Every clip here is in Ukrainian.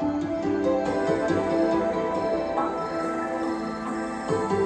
thank you.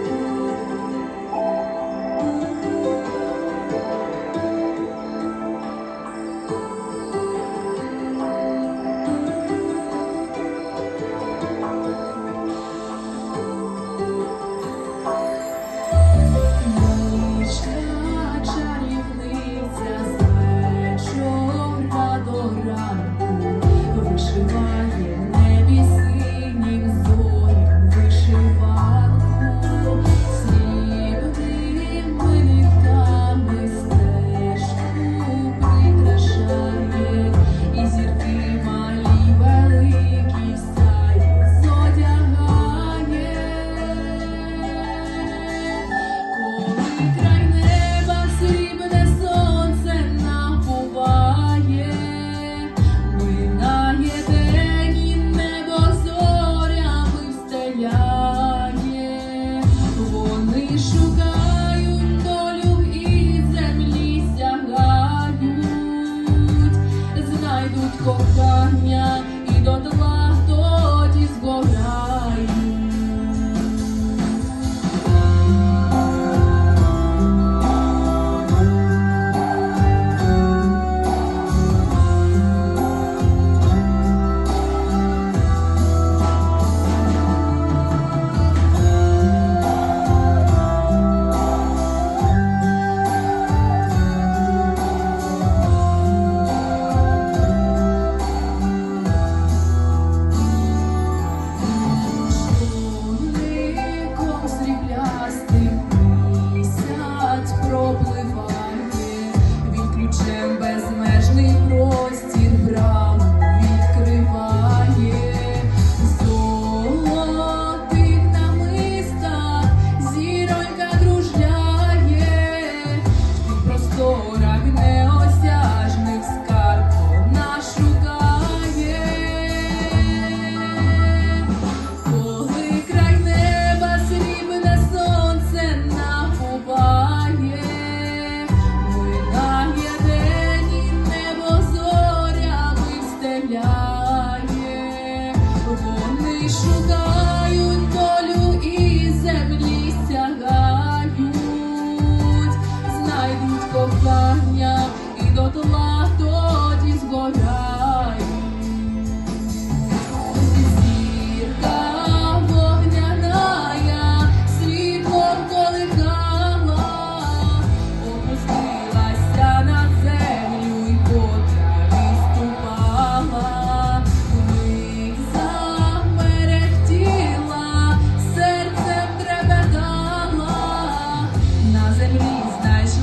знайдуть кохання і дотла тоді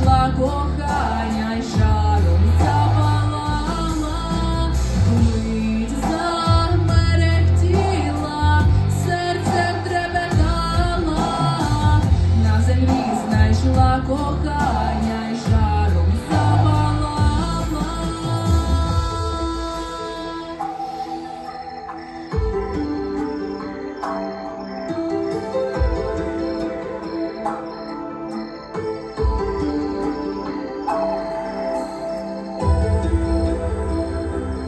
світла кохання й жаром запалала, мить замерехтіла, серце трепетала, на землі знайшла кохання.